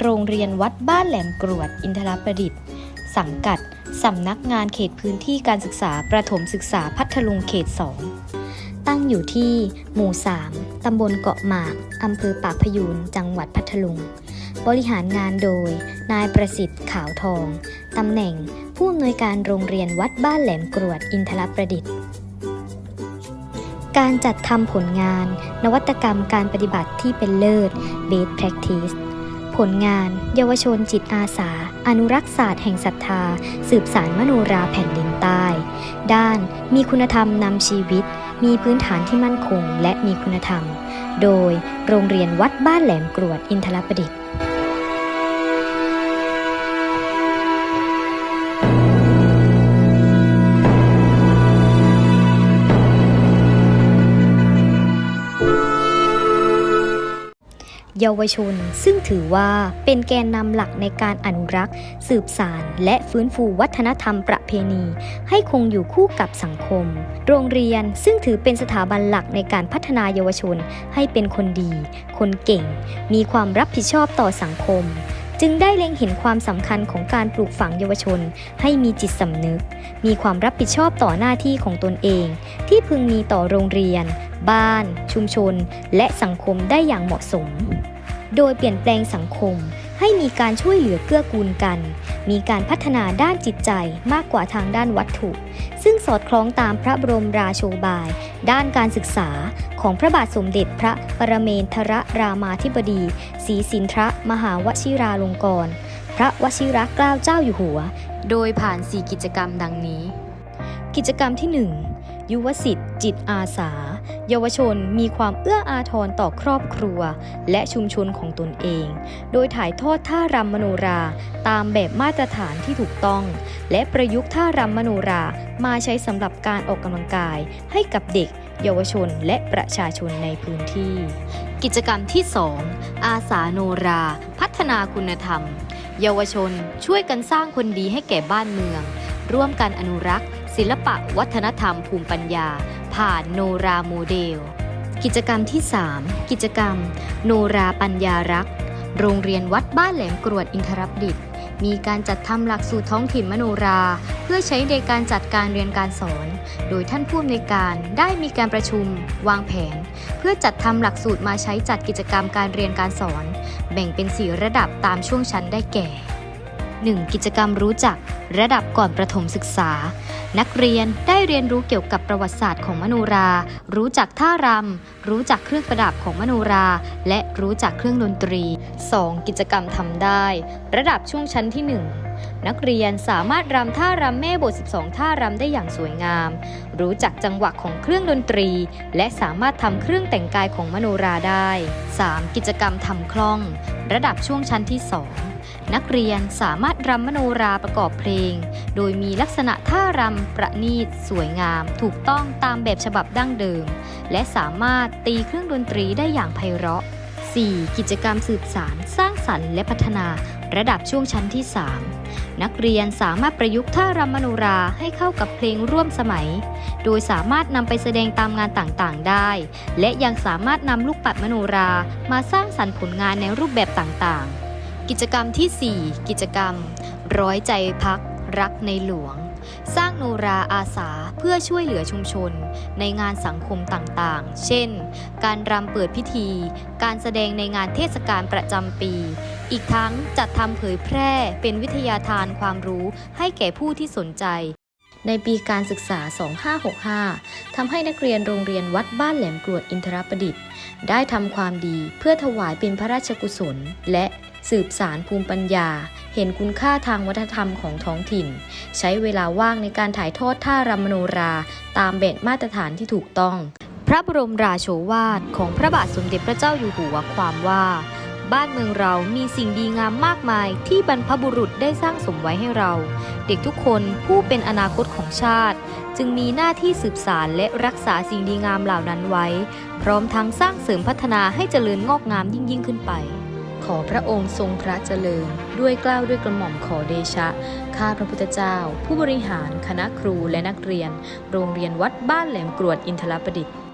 โรงเรียนวัดบ้านแหลมกรวด อินทรประดิษฐ์ สังกัด สำนักงานเขตพื้นที่การศึกษาประถมศึกษาพัทลุงเขต 2 ตั้งอยู่ที่ หมู่ 3 ตำบลเกาะหมาก อำเภอปากพยูน จังหวัดพัทลุง บริหารงานโดย นายประสิทธิ์ขาวทอง ตำแหน่งผู้อำนวยการโรงเรียนวัดบ้านแหลมกรวด อินทรประดิษฐ์ การจัดทำผลงาน นวัตกรรมการปฏิบัติที่เป็นเลิศ Best Practice ผลงาน เยาวชนจิตอาสา อนุรักษ์ศาสตร์แห่งศรัทธา สืบสารมโนราแผ่นดินใต้ ด้านมีคุณธรรมนำชีวิต มีพื้นฐานที่มั่นคงและมีคุณธรรม โดยโรงเรียนวัดบ้านแหลมกรวดอินทรประดิษฐ์ เยาวชน ซึ่งถือว่าเป็นแกนนำหลักในการอนุรักษ์ สืบสารและฟื้นฟูวัฒนธรรมประเพณี ให้คงอยู่คู่กับสังคม โรงเรียนซึ่งถือเป็นสถาบันหลักในการพัฒนาเยาวชน ให้เป็นคนดี คนเก่ง มีความรับผิดชอบต่อสังคม จึงได้เล็งเห็นความสำคัญของการปลูกฝังเยาวชน ให้มีจิตสำนึก มีความรับผิดชอบต่อหน้าที่ของตนเอง ที่พึงมีต่อโรงเรียน บ้าน ชุมชน และสังคมได้อย่างเหมาะสม โดยเปลี่ยนแปลงสังคมให้มีการช่วยเหลือเกื้อกูลกัน มีการพัฒนาด้านจิตใจมากกว่าทางด้านวัตถุ ซึ่งสอดคล้องตามพระบรมราโชบาย ด้านการศึกษาของพระบาทสมเด็จพระปรเมนทรรามาธิบดีศรีสินทรมหาวชิราลงกรณพระวชิรเกล้าเจ้าอยู่หัว โดยผ่าน 4 กิจกรรมดังนี้ กิจกรรมที่ 1 ยุวสิทธิ์จิตอาสา เยาวชนมีความเอื้ออาทรต่อครอบครัว และชุมชนของตนเอง โดยถ่ายทอดท่ารำมโนราตามแบบมาตรฐานที่ถูกต้อง และประยุกต์ท่ารำมโนรามาใช้สำหรับการออกกำลังกาย ให้กับเด็ก เยาวชนและประชาชนในพื้นที่ กิจกรรมที่ 2 อาสาโนรา พัฒนาคุณธรรม เยาวชนช่วยกันสร้างคนดีให้แก่บ้านเมือง ร่วมกันอนุรักษ์ ศิลปะวัฒนธรรมภูมิปัญญา ผ่านโนราโมเดล กิจกรรมที่ 3 กิจกรรม โนราปัญญารักษ์ โรงเรียนวัดบ้านแหลมกรวดอินทรประดิษฐ์มีการจัดทำหลักสูตรท้องถิ่นมโนรา เพื่อใช้ในการจัดการเรียนการสอน โดยท่านผู้อำนวยการได้มีการประชุม วางแผน เพื่อจัดทำหลักสูตรมาใช้จัดกิจกรรมการเรียนการสอน แบ่งเป็น 4 ระดับตามช่วงชั้นได้แก่ 1. กิจกรรมรู้จัก ระดับก่อนประถมศึกษา นักเรียนได้เรียนรู้เกี่ยวกับประวัติศาสตร์ของมโนรา รู้จักท่ารำ รู้จักเครื่องประดับของมโนรา และรู้จักเครื่องดนตรี 2. กิจกรรมทำได้ ระดับช่วงชั้นที่ 1นักเรียนสามารถรำท่ารำแม่บท 12 ท่ารำได้อย่างสวยงาม รู้จักจังหวะของเครื่องดนตรี และสามารถทำเครื่องแต่งกายของมโนราได้ 3. กิจกรรมทำคล่อง ระดับช่วงชั้นที่ 2 นักเรียนสามารถรำมโนราประกอบเพลง โดยมีลักษณะท่ารำประณีต สวยงาม ถูกต้องตามแบบฉบับดั้งเดิม และสามารถตีเครื่องดนตรีได้อย่างไพเราะ 4. กิจกรรมสืบสารสร้างสรรค์และพัฒนา ระดับช่วงชั้นที่ 3 นักเรียนสามารถประยุกต์ท่ารำมโนราให้เข้ากับเพลงร่วมสมัย โดยสามารถนำไปแสดงตามงานต่างๆ ได้ และยังสามารถนำลูกปัดมโนรามาสร้างสรรค์ผลงานในรูปแบบต่างๆ กิจกรรมที่ 4 กิจกรรม ร้อยใจพัก รักในหลวง สร้างโนราอาสาเพื่อช่วยเหลือชุมชน ในงานสังคมต่างๆ เช่น การรำเปิดพิธี การแสดงในงานเทศกาลประจำปี อีกทั้งจัดทำเผยแพร่เป็นวิทยาทานความรู้ให้แก่ผู้ที่สนใจในปีการศึกษา 2565 ทำให้นักเรียนโรงเรียนวัดบ้านแหลมกรวดอินทรประดิษฐ์ ได้ทำความดีเพื่อถวายเป็นพระราชกุศล และ สืบสารภูมิปัญญา เห็นคุณค่าทางวัฒนธรรมของท้องถิ่น ใช้เวลาว่างในการถ่ายทอดท่ารำมโนรา ตามแบบมาตรฐานที่ถูกต้อง พระบรมราโชวาทของพระบาทสมเด็จพระเจ้าอยู่หัวความว่า บ้านเมืองเรามีสิ่งดีงามมากมายที่บรรพบุรุษได้สร้างสมไว้ให้เรา เด็กทุกคนผู้เป็นอนาคตของชาติ จึงมีหน้าที่สืบสารและรักษาสิ่งดีงามเหล่านั้นไว้ พร้อมทั้งสร้างเสริมพัฒนาให้เจริญงอกงามยิ่งยิ่งขึ้นไป ขอพระองค์ทรงพระเจริญ ด้วยกล้าวด้วยกระหม่อมขอเดชะ ข้าพระพุทธเจ้า ผู้บริหารคณะครูและนักเรียน โรงเรียนวัดบ้านแหลมกรวดอินทรประดิษฐ์